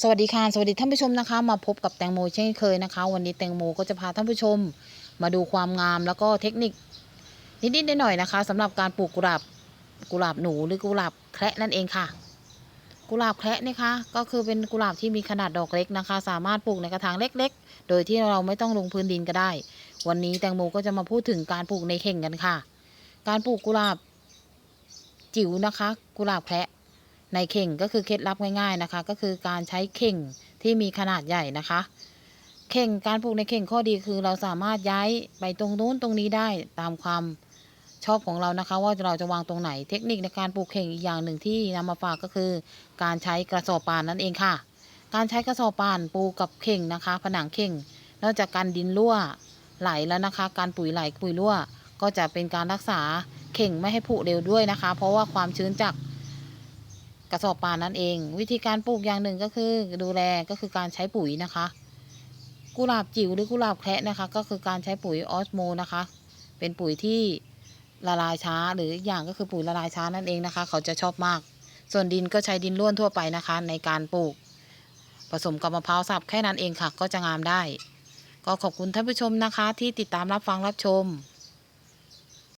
สวัสดีค่ะสวัสดีท่านผู้ชมนะคะ มาพบกับแตงโมเช่นเคยนะคะ วันนี้แตงโมก็จะพาท่านผู้ชม มาดูความงามแล้วก็เทคนิคนิดๆหน่อยๆนะคะสำหรับการปลูกกุหลาบกุหลาบหนูหรือกุหลาบแคระนั่นเองค่ะ กุหลาบแคระนะคะก็คือเป็นกุหลาบที่มีขนาดดอกเล็กนะคะ สามารถปลูกในกระถางเล็ก ๆ โดยที่เราไม่ต้องลงพื้นดินก็ได้ วันนี้แตงโมก็จะมาพูดถึงการปลูกในเข่งกันค่ะ การปลูกกุหลาบจิ๋วนะคะ กุหลาบแคระ ในเข่งก็คือเคล็ดลับง่ายๆนะคะ ก็คือการใช้เข่งที่มีขนาดใหญ่นะคะ เข่งการปลูกในเข่งข้อดีคือเราสามารถย้ายไปตรงนู้นตรงนี้ได้ตามความชอบของเรานะคะ ว่าเราจะวางตรงไหนเทคนิคในการปลูกเข่งอีกอย่างหนึ่งที่นำมาฝากก็คือ การใช้กระสอบป่านนั่นเองค่ะ การใช้กระสอบป่านปูกับเข่งนะคะ ผนังเข่งนอกจากการดินรั่วไหลแล้วนะคะ การปุ๋ยไหลปุ๋ยรั่ว ก็จะเป็นการรักษาเข่งไม่ให้ผุเร็วด้วยนะคะ เพราะว่าความชื้นจาก กระสอบป่านนั่นเอง วิธีการปลูกอย่างหนึ่งก็คือดูแลก็คือการใช้ปุ๋ยนะคะ กุหลาบจิ๋วหรือกุหลาบแคะนะคะ ก็คือการใช้ปุ๋ยออสโมนะคะ เป็นปุ๋ยที่ละลายช้าหรืออีกอย่างก็คือปุ๋ยละลายช้านั่นเองนะคะ เขาจะชอบมาก ส่วนดินก็ใช้ดินร่วนทั่วไปนะคะ ในการปลูก ผสมกับมะพร้าวสับแค่นั้นเองค่ะ ก็จะงามได้ ก็ขอบคุณท่านผู้ชมนะคะ ที่ติดตามรับฟังรับชม